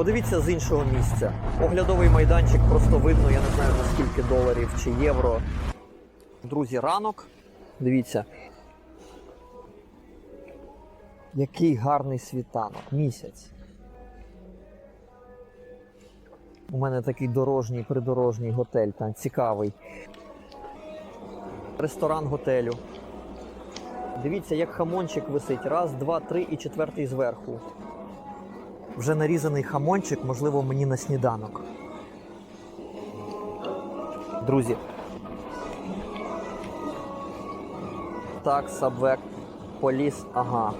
Подивіться з іншого місця. Оглядовий майданчик просто видно, я не знаю на скільки доларів чи євро. Друзі, ранок. Дивіться. Який гарний світанок, місяць. У мене такий дорожній, придорожній готель, там цікавий. Ресторан готелю. Дивіться, як хамончик висить. Раз, два, три і четвертий зверху. Вже нарізаний хамончик, можливо, мені на сніданок. Друзі. Так, сабвек, поліс, ага.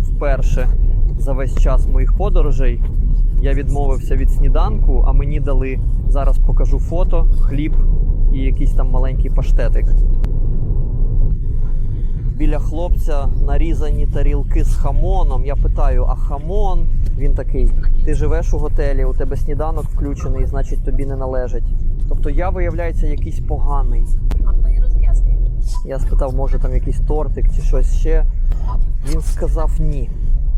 Вперше за весь час моїх подорожей я відмовився від сніданку, а мені дали зараз покажу фото, хліб і якийсь там маленький паштетик. Біля хлопця нарізані тарілки з хамоном. Я питаю, а хамон? Він такий: ти живеш у готелі, у тебе сніданок включений, значить тобі не належить. Тобто я, виявляється, якийсь поганий. Я спитав, може там якийсь тортик чи щось ще. Він сказав ні.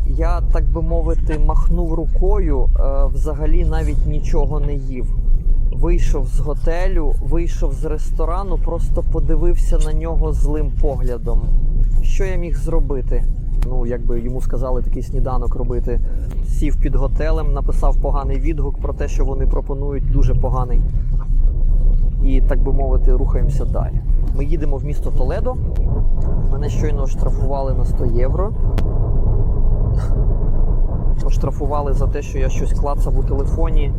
Я, так би мовити, махнув рукою, е, взагалі навіть нічого не їв. Вийшов з готелю, вийшов з ресторану, просто подивився на нього злим поглядом. Що я міг зробити? Ну, якби йому сказали такий сніданок робити. Сів під готелем, написав поганий відгук про те, що вони пропонують, дуже поганий. І так би мовити, рухаємося далі. Ми їдемо в місто Толедо. Мене щойно штрафували на 100 євро. Оштрафували за те, що я щось клацав у телефоні.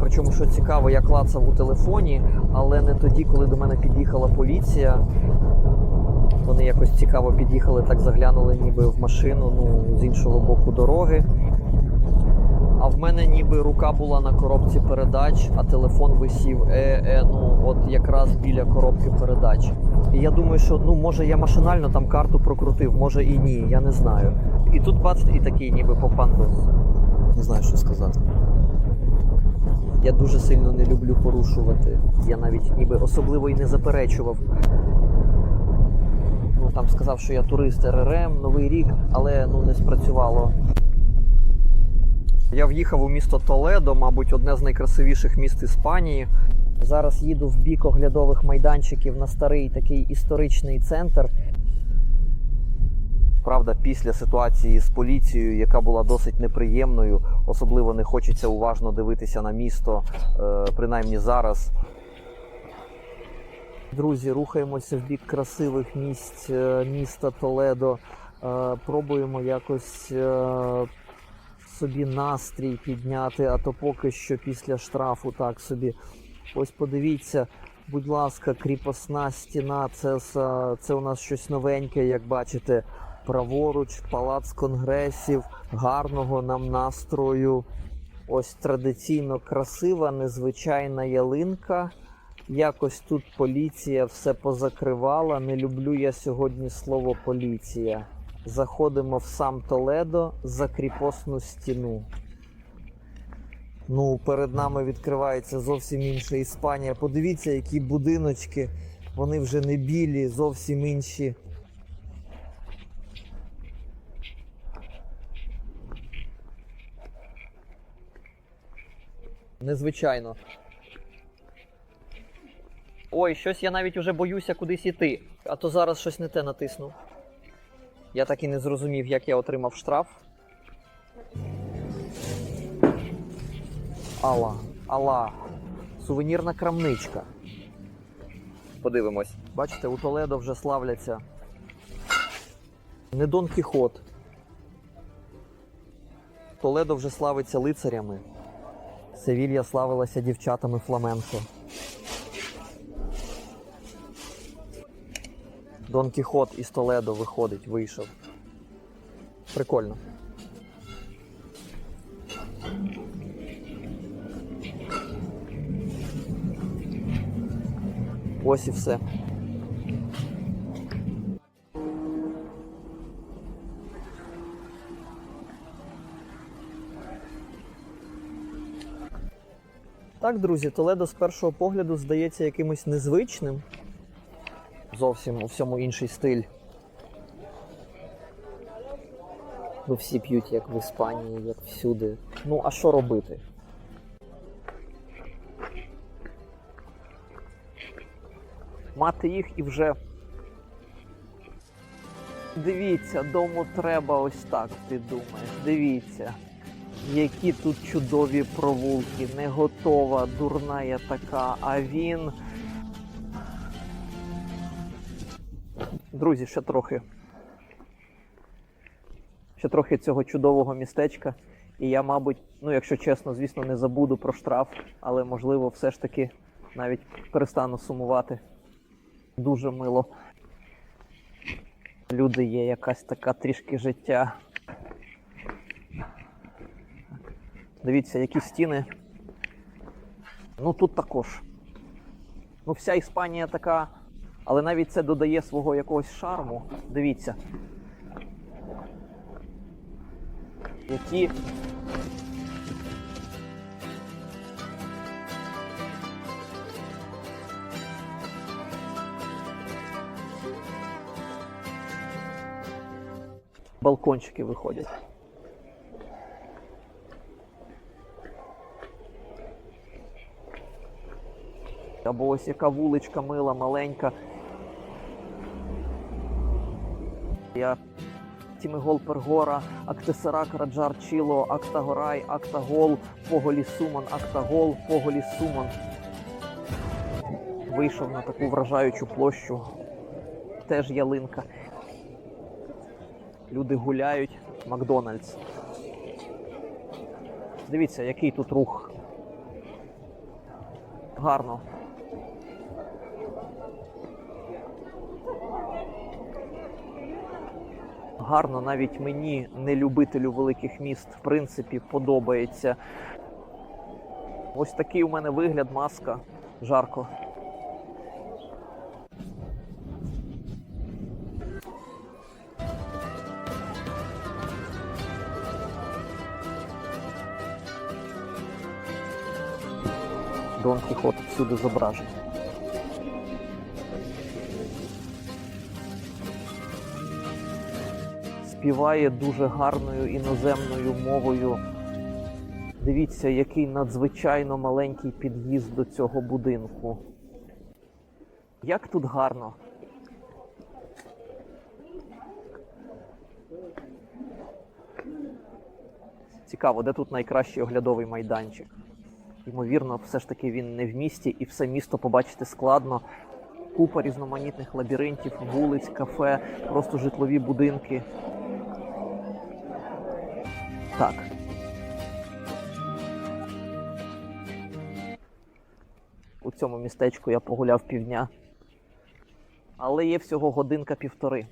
Причому, що цікаво, я клацав у телефоні, але не тоді, коли до мене під'їхала поліція. Вони якось цікаво під'їхали, так заглянули ніби в машину, ну, з іншого боку дороги. А в мене ніби рука була на коробці передач, а телефон висів е, е, ну, от якраз біля коробки передач. І я думаю, що ну може я машинально там карту прокрутив, може і ні, я не знаю. І тут бац, і такий ніби попандус. Не знаю, що сказати. Я дуже сильно не люблю порушувати. Я навіть ніби особливо і не заперечував. Ну там сказав, що я турист РРМ, Новий рік, але ну не спрацювало. Я в'їхав у місто Толедо, мабуть, одне з найкрасивіших міст Іспанії. Зараз їду в бік оглядових майданчиків на старий такий історичний центр. Правда, після ситуації з поліцією, яка була досить неприємною, особливо не хочеться уважно дивитися на місто, е, принаймні зараз. Друзі, рухаємося в бік красивих місць е, міста Толедо. Е, Пробуємо якось собі настрій підняти, а то поки що після штрафу так собі. Ось подивіться, будь ласка, кріпосна стіна. Це, це у нас щось новеньке, як бачите. Праворуч, палац конгресів, гарного нам настрою. Ось традиційно красива, незвичайна ялинка. Якось тут поліція все позакривала. Не люблю я сьогодні слово поліція. Заходимо в сам Толедо за кріпосну стіну. Ну, перед нами відкривається зовсім інша Іспанія. Подивіться, які будиночки. Вони вже не білі, зовсім інші. Незвичайно. Ой, щось я навіть уже боюся кудись іти. А то зараз щось не те натиснув. Я так і не зрозумів, як я отримав штраф. Алла, Алла. Сувенірна крамничка. Подивимось. Бачите, у Толедо вже славляться. Не Дон Кіхот. Толедо вже славиться лицарями. Севілья славилася дівчатами фламенко. Дон Кіхот із Толедо виходить, вийшов. Прикольно. Ось і все. Так, друзі, Толедо з першого погляду здається якимось незвичним. Зовсім у всьому інший стиль. Ну всі п'ють як в Іспанії, як всюди. Ну, а що робити? Мати їх і вже. Дивіться, дому треба ось так, ти думаєш. Дивіться. Які тут чудові провулки, не готова, дурна я така, а він. Друзі, ще трохи. Ще трохи цього чудового містечка. І я, мабуть, ну, якщо чесно, звісно, не забуду про штраф, але можливо, все ж таки навіть перестану сумувати. Дуже мило. Люди є якась така трішки життя. Дивіться, які стіни. Ну тут також. Ну, вся Іспанія така, але навіть це додає свого якогось шарму. Дивіться. Які. Балкончики виходять. Або ось яка вуличка мила, маленька. Я Тімигол Пергора, Актесарак, Раджар Чіло, Актагорай, Актагол, Поголі Суман, Актагол, Поголі Суман. Вийшов на таку вражаючу площу. Теж ялинка. Люди гуляють. Макдональдс. Дивіться, який тут рух. Гарно. Гарно навіть мені, не любителю великих міст, в принципі, подобається. Ось такий у мене вигляд, маска. Жарко. Дон Кіхот всюди зображений. Співає дуже гарною іноземною мовою. Дивіться, який надзвичайно маленький під'їзд до цього будинку. Як тут гарно. Цікаво, де тут найкращий оглядовий майданчик. Ймовірно, все ж таки він не в місті, і все місто побачити складно. Купа різноманітних лабіринтів, вулиць, кафе, просто житлові будинки. Так. У цьому містечку я погуляв півдня. Але є всього годинка-півтори.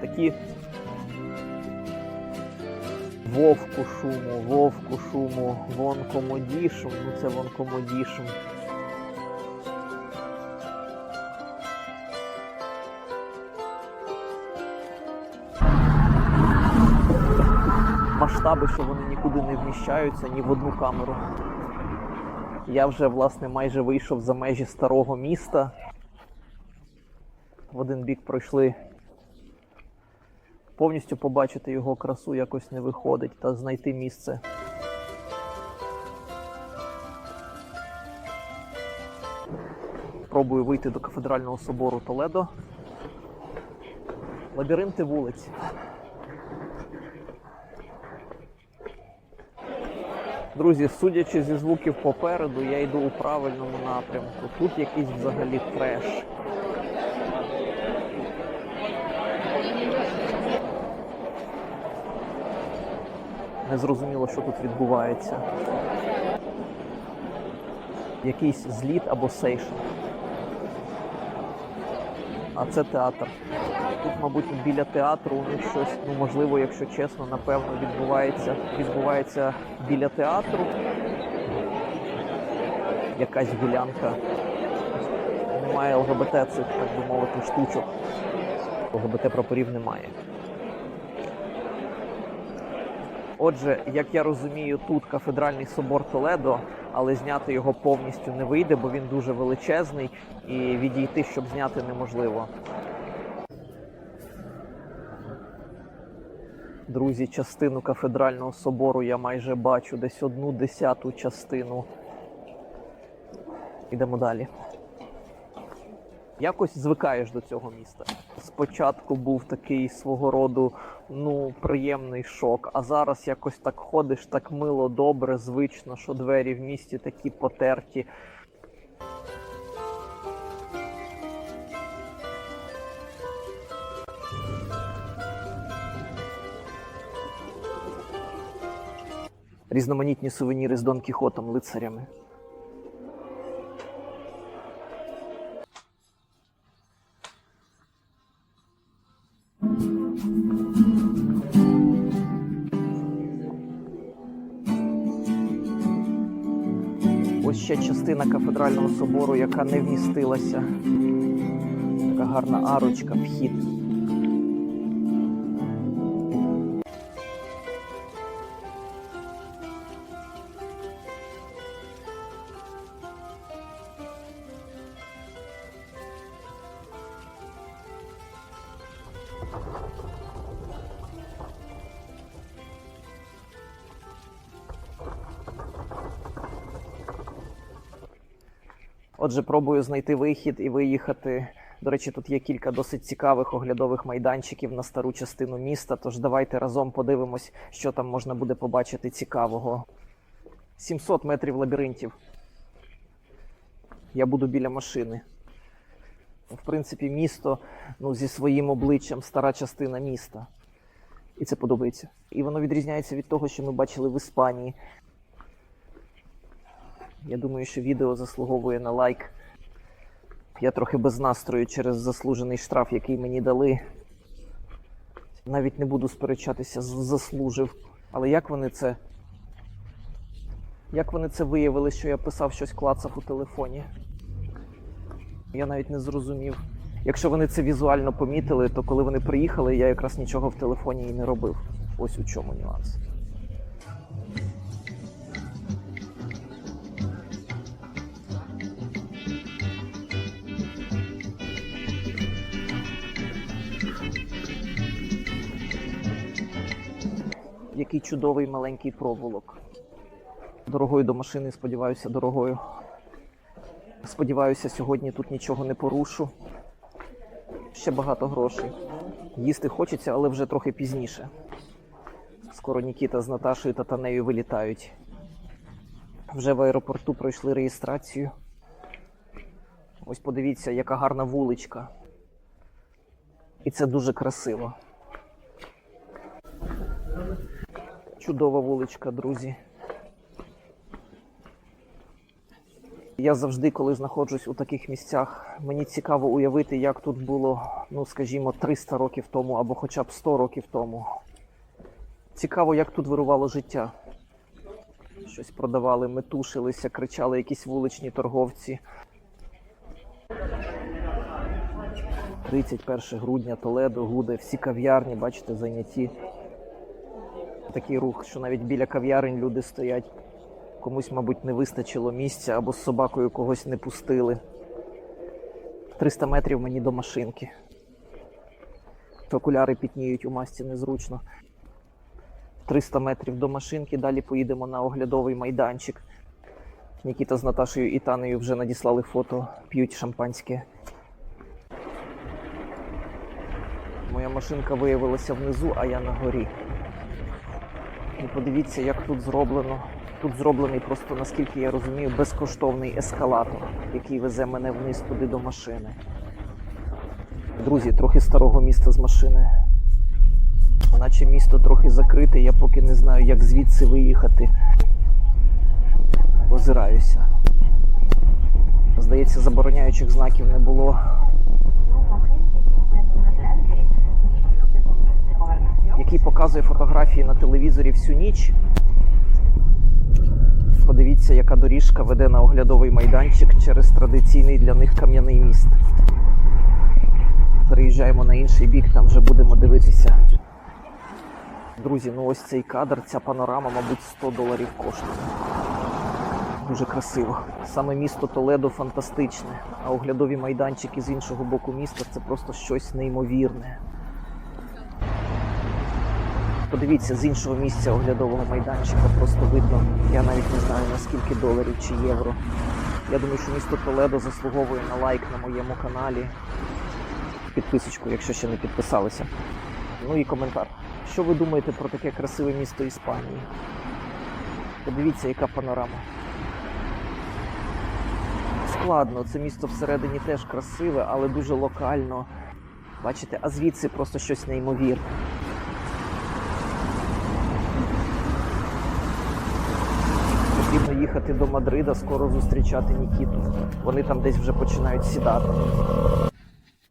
Такі Вовку шуму, вовку шуму, вон комодішум, ну це вон комодішум. Масштаби, що вони нікуди не вміщаються ні в одну камеру. Я вже, власне, майже вийшов за межі старого міста. В один бік пройшли повністю побачити його красу якось не виходить та знайти місце. Пробую вийти до кафедрального собору Толедо. Лабіринти вулиць. Друзі, судячи зі звуків попереду, я йду у правильному напрямку. Тут якийсь взагалі треш. Не зрозуміло, що тут відбувається. Якийсь зліт або сейшн. А це театр. Тут, мабуть, біля театру у них щось, ну можливо, якщо чесно, напевно, відбувається. Відбувається біля театру. Якась гулянка. Немає ЛГБТ цих, так би мовити, штучок. ЛГБТ прапорів немає. Отже, як я розумію, тут кафедральний собор Толедо, але зняти його повністю не вийде, бо він дуже величезний і відійти, щоб зняти неможливо. Друзі, частину кафедрального собору я майже бачу, десь одну десяту частину. Ідемо далі. Якось звикаєш до цього міста. Спочатку був такий свого роду ну, приємний шок, а зараз якось так ходиш, так мило, добре, звично, що двері в місті такі потерті. Різноманітні сувеніри з Дон Кіхотом, лицарями. Ще частина кафедрального собору, яка не вмістилася. Така гарна арочка, вхід. Отже, пробую знайти вихід і виїхати. До речі, тут є кілька досить цікавих оглядових майданчиків на стару частину міста. Тож давайте разом подивимось, що там можна буде побачити цікавого. 700 метрів лабіринтів. Я буду біля машини. В принципі, місто ну, зі своїм обличчям, стара частина міста. І це подобається. І воно відрізняється від того, що ми бачили в Іспанії. Я думаю, що відео заслуговує на лайк. Я трохи без настрою через заслужений штраф, який мені дали. Навіть не буду сперечатися, заслужив. Але як вони це. Як вони це виявили, що я писав щось клацав у телефоні? Я навіть не зрозумів. Якщо вони це візуально помітили, то коли вони приїхали, я якраз нічого в телефоні і не робив. Ось у чому нюанс. Який чудовий маленький проволок. Дорогою до машини, сподіваюся, дорогою. Сподіваюся, сьогодні тут нічого не порушу. Ще багато грошей. Їсти хочеться, але вже трохи пізніше. Скоро Нікіта з Наташою та Танею вилітають. Вже в аеропорту пройшли реєстрацію. Ось подивіться, яка гарна вуличка. І це дуже красиво. Чудова вуличка, друзі. Я завжди, коли знаходжусь у таких місцях, мені цікаво уявити, як тут було, ну скажімо, 300 років тому або хоча б 100 років тому. Цікаво, як тут вирувало життя. Щось продавали, метушилися, кричали якісь вуличні торговці. 31 грудня Толедо, Гуде, всі кав'ярні, бачите, зайняті. Такий рух, що навіть біля кав'ярень люди стоять. Комусь, мабуть, не вистачило місця або з собакою когось не пустили. 300 метрів мені до машинки. Окуляри пітніють у масці незручно. 300 метрів до машинки, далі поїдемо на оглядовий майданчик. Нікіта з Наташею і Танею вже надіслали фото, п'ють шампанське. Моя машинка виявилася внизу, а я на горі. І подивіться, як тут зроблено. Тут зроблений просто, наскільки я розумію, безкоштовний ескалатор, який везе мене вниз туди до машини. Друзі, трохи старого міста з машини. Наче місто трохи закрите, я поки не знаю, як звідси виїхати. Озираюся. Здається, забороняючих знаків не було. Який показує фотографії на телевізорі всю ніч. Подивіться, яка доріжка веде на оглядовий майданчик через традиційний для них кам'яний міст. Переїжджаємо на інший бік, там вже будемо дивитися. Друзі, ну ось цей кадр, ця панорама, мабуть, 100 доларів коштує. Дуже красиво. Саме місто Толедо фантастичне, а оглядові майданчики з іншого боку міста це просто щось неймовірне. Подивіться, з іншого місця оглядового майданчика просто видно. Я навіть не знаю наскільки доларів чи євро. Я думаю, що місто Толедо заслуговує на лайк на моєму каналі. Підписочку, якщо ще не підписалися. Ну і коментар. Що ви думаєте про таке красиве місто Іспанії? Подивіться, яка панорама. Складно, це місто всередині теж красиве, але дуже локально. Бачите, а звідси просто щось неймовірне. Мадрида, скоро зустрічати Нікіту. Вони там десь вже починають сідати.